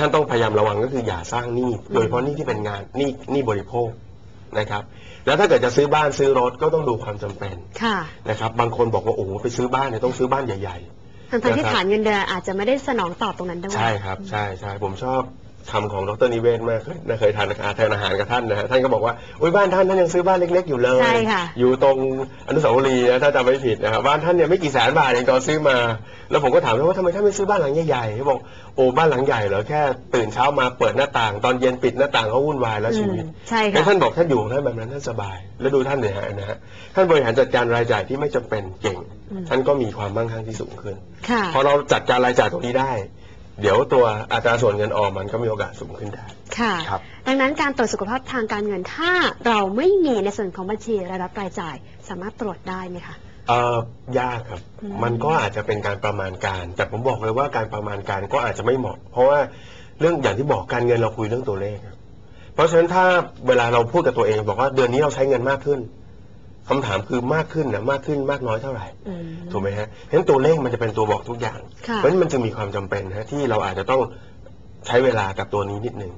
ท่านต้องพยายามระวังก็คืออย่าสร้างหนี้โดยเฉพาะหนี้ที่เป็นงานหนี้หนี้บริโภคนะครับ แล้วถ้าเกิดจะซื้อบ้านซื้อรถก็ต้องดูความจำเป็นค่ะนะครับ บางคนบอกว่าโอ้โหไปซื้อบ้านเนี่ยต้องซื้อบ้านใหญ่ทั้งๆที่นะครับฐานเงินเดือนอาจจะไม่ได้สนองตอบตรงนั้นด้วยๆใช่ครับ ใช่ใช่ผมชอบ คำของดรนิเวศน์มากเคยเคยทานอาทานอาหารกับท่านนะฮะท่านก็บอกว่าอุ้ยบ้านท่านท่านยังซื้อบ้านเล็ก ๆ อยู่เลยใช่ค่ะอยู่ตรงอนุสาวรีย์นะถ้าจำไม่ผิดนะครับบ้านท่านเนี่ยไม่กี่แสนบาทเองตอนซื้อมา แล้วผมก็ถามว่าทำไมท่านไม่ซื้อบ้านหลังใหญ่ๆเขาบอกโอ้บ้านหลังใหญ่เหรอแค่ตื่นเช้ามาเปิดหน้าต่าง ตอนเย็นปิดหน้าต่างก็วุ่นวายแล้วชีวิตอืมใช่แล้วค่ะท่านบอกท่านอยู่ของท่านแบบนั้นท่านสบาย แล้วดูท่านเนี่ยฮะนะฮะท่านบริหารจัดการรายจ่ายที่ไม่จำเป็นเก่งอืมท่านก็มีความมั่งคั่งที่สูงขึ้นค่ะพอเราจัดการรายจ่ายตรงนี้ได้ เดี๋ยวตัวอัตราส่วนเงินออมมันก็มีโอกาสสูงขึ้นได้ ค่ะ ครับ ดังนั้นการตรวจสุขภาพทางการเงินถ้าเราไม่มีในส่วนของบัญชีรายรับรายจ่าย สามารถตรวจได้ไหมคะ เออยากครับ อืม มันก็อาจจะเป็นการประมาณการ แต่ผมบอกเลยว่าการประมาณการก็อาจจะไม่เหมาะ เพราะว่าเรื่องอย่างที่บอกการเงินเราคุยเรื่องตัวเลขครับเพราะฉะนั้นถ้าเวลาเราพูดกับตัวเองบอกว่าเดือนนี้เราใช้เงินมากขึ้น คำถามคือมากขึ้นนะมากขึ้นมากน้อยเท่าไหร่อืมถูกไหมฮะฉะนั้นตัวเลขมันจะเป็นตัวบอกทุกอย่างค่ะเพราะฉะนั้นมันจึงมีความจำเป็นฮะที่เราอาจจะต้องใช้เวลากับตัวนี้นิดนึง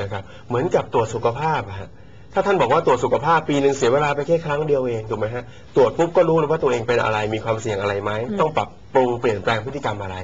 นะครับ เหมือนกับตรวจสุขภาพอะฮะถ้าท่านบอกว่าตรวจสุขภาพปีหนึ่งเสียเวลาไปแค่ครั้งเดียวเองถูกไหมฮะตรวจปุ๊บก็รู้เลยว่าตัวเองเป็นอะไรมีความเสี่ยงอะไรไหมอืมต้องปรับปรุงเปลี่ยนแปลงพฤติกรรมอะไร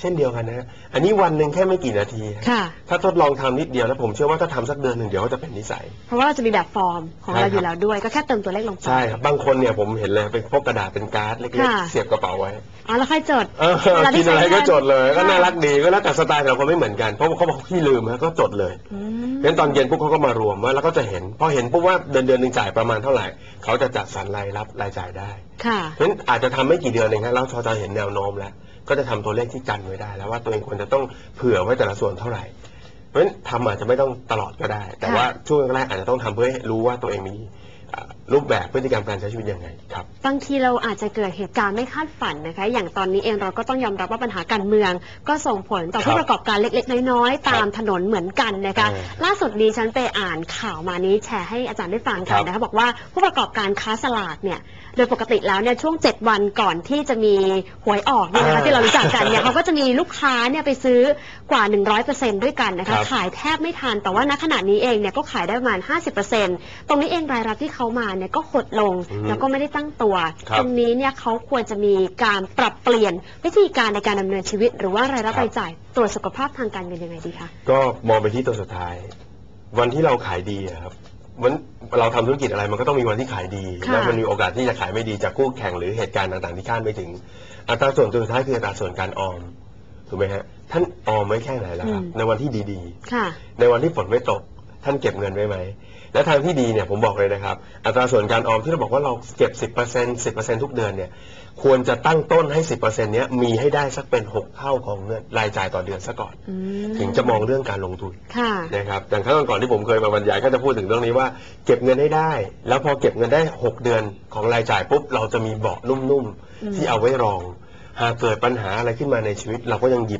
เช่นเดียวกันนะฮะอันนี้วันหนึ่งแค่ไม่กี่นาที ค่ะ ถ้าทดลองทำนิดเดียวแล้วผมเชื่อว่าถ้าทำสักเดือนหนึ่งเดี๋ยวก็จะเป็นนิสัย เพราะว่าเราจะมีแบบฟอร์มของใช่เราครับอยู่แล้วด้วย ก็แค่เติมตัวเลขลงไป ใช่ครับบางคนเนี่ยผมเห็นเลยเป็นพวกกระดาษเป็นการ์ดเล็กค่ะ ๆเสียบกระเป๋าไว้อ๋อแล้วค่อยจดเออเวลาที่กินอะไรก็ใช้จดเลยใช่ก็น่ารักดีก็แล้วแต่สไตล์แต่ละคนไม่เหมือนกันเพราะว่าเขาบอกขี้ลืมฮะก็จดเลยอืมเพราะฉะนั้นตอนเย็นปุ๊บเขาก็มารวมว่าแล้วก็จะเห็นพอเห็นปุ๊บว่าเดือนเดือนหนึ่งจ่ายประมาณเท่าไหร่เขาจะจัดสรรรายรับรายจ่ายได้ค่ะ เพราะฉะนั้นอาจจะทำไม่กี่เดือนเองฮะแล้วพอจะเห็นแนวโน้มแล้ว ก็จะทำตัวเลขที่กันไว้ได้ แล้วว่าตัวเองควรจะต้องเผื่อไว้แต่ละส่วนเท่าไหร่ เพราะฉะนั้นทำอาจจะไม่ต้องตลอดก็ได้ แต่ค่ะว่าช่วงแรกๆอาจจะต้องทำเพื่อให้รู้ว่าตัวเองมีอ่า รูปแบบพฤติกรรมการใช้ชีวิตยังไงครับ บางทีเราอาจจะเกิดเหตุการณ์ไม่คาดฝันนะคะ อย่างตอนนี้เองเราก็ต้องยอมรับว่าปัญหาการเมือง ก็ส่งผลต่อครับผู้ประกอบการเล็กๆ น้อยๆ ตามครับถนนเหมือนกันนะคะ เออล่าสุดนี้ฉันไปอ่านข่าวมานี้แชร์ให้อาจารย์ได้ฟังกันครับนะคะบอกว่าผู้ประกอบการค้าสลากเนี่ยโดยปกติแล้วเนี่ยช่วง 7 วันก่อนที่จะมีหวยออกเนี่ยนะคะอ่าที่เรารู้จักกันเนี่ยเขาก็จะมีลูกค้าเนี่ยไปซื้อกว่า 100%ด้วยกันนะครัคะบ ขายแทบไม่ทันแต่ว่าณขณะนี้เองเนี่ยก็ขายได้ประมาณ 50%ตรงนี้เองรายรับที่เขามาเนี่ยก็หดลงอืมแล้วก็ไม่ได้ตั้งตัว ครับตรงนี้เนี่ยเขาควรจะมีการปรับเปลี่ยนวิธีการในการดำเนินชีวิต หรือว่ารายรับครับ รายจ่ายตรวจสุขภาพทางการเงินยังไงดีคะ ก็มองไปที่ตัวสุดท้าย วันที่เราขายดีอะครับวันเราทำธุรกิจอะไรมันก็ต้องมีวันที่ขายดีค่ะ แล้วมันมีโอกาสที่จะขายไม่ดีจากคู่แข่งหรือเหตุการณ์ต่างๆที่คาดไม่ถึง อัตราส่วนตัวสุดท้ายคืออัตราส่วนการออมถูกไหมฮะท่านออมไว้แค่ไหนแล้วครับอืมในวันที่ดีค่ะ ๆ ในวันที่ฝนไม่ตก ท่านเก็บเงินไว้ไหม และทางที่ดีเนี่ยผมบอกเลยนะครับ อัตราส่วนการออมที่เราบอกว่าเราเก็บ 10% 10%ทุกเดือนเนี่ยควรจะตั้งต้นให้ 10%เนี้ยมีให้ได้สักเป็น 6 เท่าของเงินรายจ่ายต่อเดือนซะก่อนอืมถึงจะมองเรื่องการลงทุนค่ะนะครับอย่างครั้งก่อนๆที่ผมเคยมาบรรยายก็จะพูดถึงเรื่องนี้ว่าเก็บเงินให้ได้ แล้วพอเก็บเงินได้ 6 เดือนของรายจ่ายปุ๊บเราจะมีเบาะนุ่มอืมๆที่เอาไว้รองหากเกิดปัญหาอะไรขึ้นมาในชีวิต เราก็ยังหยิบ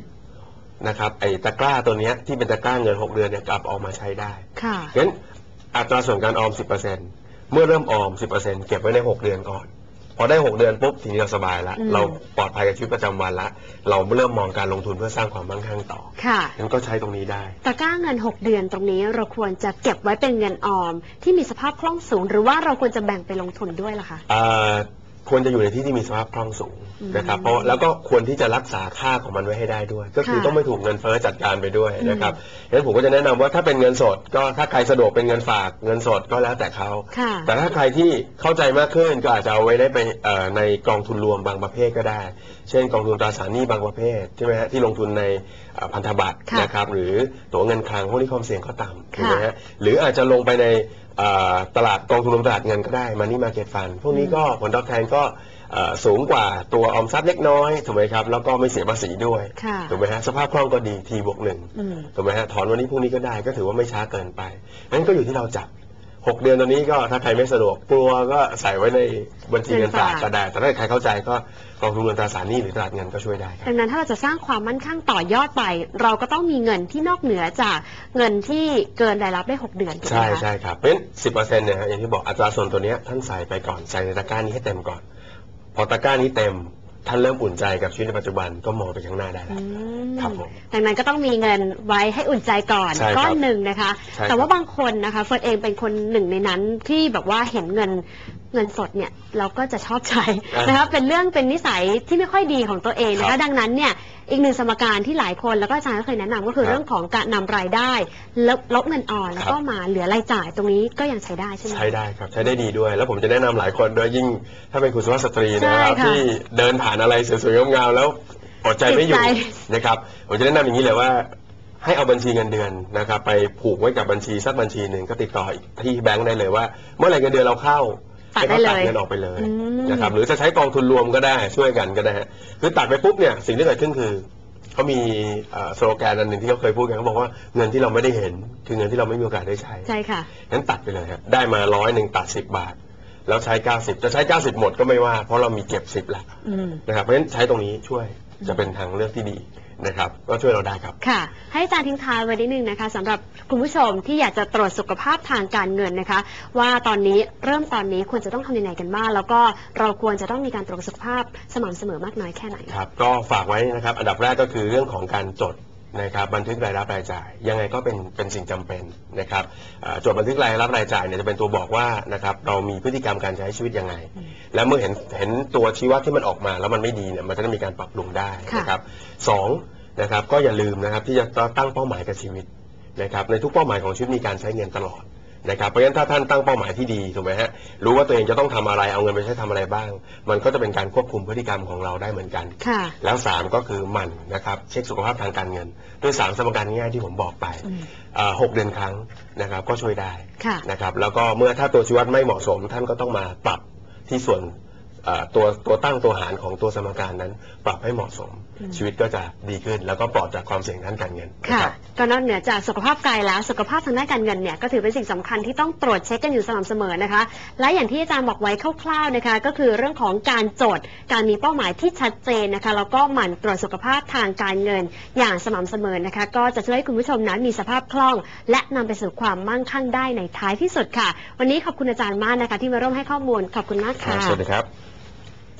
นะครับไอ้ตะกร้าตัวเนี้ยที่เป็นตะกร้าเงิน 6 เดือนเนี่ยกลับเออกมาใช้ได้ค่ะงั้นอัตราส่วนการออม 10%เมื่อเริ่มออม 10%เก็บไว้ใน 6 เดือนก่อน พอได้ 6 เดือนปุ๊บทีนี้เราสบายละอืม เราปลอดภัยกับชีวิตประจำวันละ เราเริ่มมองการลงทุนเพื่อสร้างความมั่งคั่งต่อค่ะ งั้นก็ใช้ตรงนี้ได้ ตะกร้าเงิน 6 เดือนตรงนี้เราควรจะเก็บไว้เป็นเงินออม ที่มีสภาพคล่องสูง หรือว่าเราควรจะแบ่งไปลงทุนด้วยล่ะคะ อ่า ควรจะอยู่ในที่ที่มีสภาพคล่องสูงอืมนะครับ เพราะแล้วก็ควรที่จะรักษาค่าของมันไว้ให้ได้ด้วย ก็คือค่ะต้องไม่ถูกเงินเฟ้อจัดการไปด้วยอืมนะครับงั้นผมก็จะแนะนำว่าถ้าเป็นเงินสด ก็ถ้าใครสะดวกเป็นเงินฝากเงินสดก็แล้วแต่เขาค่ะแต่ถ้าใครที่เข้าใจมากขึ้นก็อาจจะเอาไว้ได้ไปเอ่อในกองทุนรวมบางประเภทก็ได้ เช่น กองทุนตราสารหนี้บางประเภทใช่ไหมฮะที่ลงทุนในเอ่อพันธบัตรค่ะนะครับหรือตัวเงินคลังพวกนี้ความเสี่ยงก็ต่ำถูกไหมค่ะฮะหรืออาจจะลงไปในเอ่อ ตลาดกองทุนรวมตลาดเงินก็ได้มันนี่มาเก็ตฟันพวกนี้ก็ผลตอบแทนก็เอ่อสูงกว่าตัวออมทรัพย์เล็กน้อยถูกไหมครับแล้วก็ไม่เสียภาษีด้วยค่ะถูกไหมฮะสภาพคล่องก็ดีทีบวกหนึ่งอืมถูกไหมฮะถอนวันนี้พรุ่งนี้ก็ได้ก็ถือว่าไม่ช้าเกินไปนั้นก็อยู่ที่เราจับ หกเดือนตอนนี้ก็ถ้าใครไม่สะดวกกลัวก็ใส่ไว้ในบัญชีเงินฝากเงินฝากก็ได้แต่ถ้าใครเข้าใจก็กองทุนเงินตราสารหนี้หรือตลาดเงินก็ช่วยได้ครับ ดังนั้นถ้าเราจะสร้างความมั่นคงต่อยอดไป เราก็ต้องมีเงินที่นอกเหนือจากเงินที่เกินรายรับได้ 6 เดือนถูกไหมใช่คะ ใช่ครับเพราะฉะนั้นสิบเปอร์เซ็นต์เนี่ยฮะอย่างที่บอกอัตราส่วนตัวเนี้ยท่านใส่ไปก่อนใส่ในตะกร้านี้ให้เต็มก่อน พอตะกร้านี้เต็ม ท่านเริ่มอุ่นใจกับชีวิตในปัจจุบันก็มองไปข้างหน้าได้แล้วอืมครับผมดังนั้นก็ต้องมีเงินไว้ให้อุ่นใจก่อนใช่ครับก้อนหนึ่งนะคะ ใช่ครับแต่ว่าบางคนนะคะเฟิร์นเองเป็นคนหนึ่งในนั้นที่แบบว่าเห็นเงิน เงินสดเนี่ยเราก็จะชอบใช้อ่านนะคะเป็นเรื่องเป็นนิสัยที่ไม่ค่อยดีของตัวเองนะครัคะบดังนั้นเนี่ยอีกหนึ่งสมการที่หลายคนแล้วก็อาจารย์ก็เคยแนะนำก็คือครับ เรื่องของการนำรายได้ลบลบเงินอ่อนแล้วก็ครับมาเหลือรายจ่ายตรงนี้ก็ยังใช้ได้ใช่ไหม ใช้ได้ครับใช้ได้ดีด้วย แล้วผมจะแนะนำหลายคนด้วยยิ่งถ้าเป็นคุณสุภาพสตรีนะครับ ใช่ค่ะที่เดินผ่านอะไรสวยๆงามๆแล้วอดใจไม่อยู่ติดใจนะครับผมจะแนะนำอย่างนี้เลยว่า ให้เอาบัญชีเงินเดือนนะครับ ไปผูกไว้กับบัญชีสักบัญชีหนึ่งก็ติดต่อที่แบงค์ได้เลยว่า เมื่อไหร่เงินเดือนเราเข้า ตัดให้ได้เขาเลยตัดเงินออกไปเลยอืม นะครับหรือจะใช้กองทุนรวมก็ได้ช่วยกันก็ได้ฮะคือตัดไปปุ๊บเนี่ยสิ่งที่เกิดขึ้นคือเขามีเอ่อสโลแกนอันหนึ่งที่เขาเคยพูดกันเขาบอกว่าเงินที่เราไม่ได้เห็น คือเงินที่เราไม่มีโอกาสได้ใช้ ใช่ค่ะงั้นตัดไปเลยครับได้มาร้อยหนึ่งตัดสิบบาท แล้วใช้เก้าสิบจะใช้เก้าสิบหมดก็ไม่ว่า เพราะเรามีเก็บสิบละอืม นะครับเพราะฉะนั้นใช้ตรงนี้ช่วยจะเป็นทางเลือกที่ดี นะครับ ก็ช่วยเราได้ครับ ค่ะ ให้อาจารย์ทิ้งท้ายไว้นิดนึงนะคะสำหรับคุณผู้ชมที่อยากจะตรวจสุขภาพทางการเงินนะคะ ว่าตอนนี้เริ่มตอนนี้ควรจะต้องทำยังไงกันบ้างแล้วก็เราควรจะต้องมีการตรวจสุขภาพสม่ำเสมอมากน้อยแค่ไหน ครับ ก็ฝากไว้นะครับ อันดับแรกก็คือเรื่องของการจด นะครับบันทึกรายรับรายจ่าย ยังไงก็เป็นเป็นสิ่งจำเป็นนะครับเอ่อจดบันทึกรายรับรายจ่ายเนี่ยจะเป็นตัวบอกว่านะครับเรามีพฤติกรรมการใช้ชีวิตยังไงอืมและเมื่อเห็นเห็นตัวชี้วัดที่มันออกมา แล้วมันไม่ดีเนี่ยมันจะได้มีการปรับปรุงได้นะครับสองนะครับก็อย่าลืมนะครับที่จะตั้งเป้าหมายกับชีวิตนะครับในทุกเป้าหมายของชีวิตมีการใช้เงินตลอด นะครับเพราะฉะนั้นถ้าท่านตั้งเป้าหมายที่ดีถูกไหมฮะรู้ว่าตัวเองจะต้องทำอะไรเอาเงินไปใช้ทำอะไรบ้าง มันก็จะเป็นการควบคุมพฤติกรรมของเราได้เหมือนกันค่ะแล้วสามก็คือหมั่นนะครับเช็คสุขภาพทางการเงิน ด้วยสามสมการง่ายๆที่ผมบอกไปอืมเอ่อหกเดือนครั้งนะครับก็ช่วยได้ค่ะนะครับแล้วก็เมื่อถ้าตัวชี้วัดไม่เหมาะสมท่านก็ต้องมาปรับที่ส่วนเอ่อ ตัวตัวตั้งตัวหารของตัวสมการนั้น ปรับให้เหมาะสมอืมชีวิตก็จะดีขึ้น แล้วก็ปลอดจากความเสี่ยงด้านการเงินนะค่ะครับก็นอกเหนือจากสุขภาพกายแล้วสุขภาพทางด้านการเงินเนี่ยก็ถือเป็นสิ่งสำคัญที่ต้องตรวจเช็คกันอยู่สม่ำเสมอนะคะ และอย่างที่อาจารย์บอกไว้คร่าวๆนะคะ ก็คือเรื่องของการจดการมีเป้าหมายที่ชัดเจนนะคะแล้วก็หมั่นตรวจสุขภาพทางการเงิน อย่างสม่ำเสมอนะคะ ก็จะช่วยให้คุณผู้ชมนั้นมีสภาพคล่อง และนำไปสู่ความมั่งคั่งได้ในท้ายที่สุดค่ะ วันนี้ขอบคุณอาจารย์มากนะคะ ที่มาร่วมให้ข้อมูลขอบคุณมากค่ะสวัสดีครับ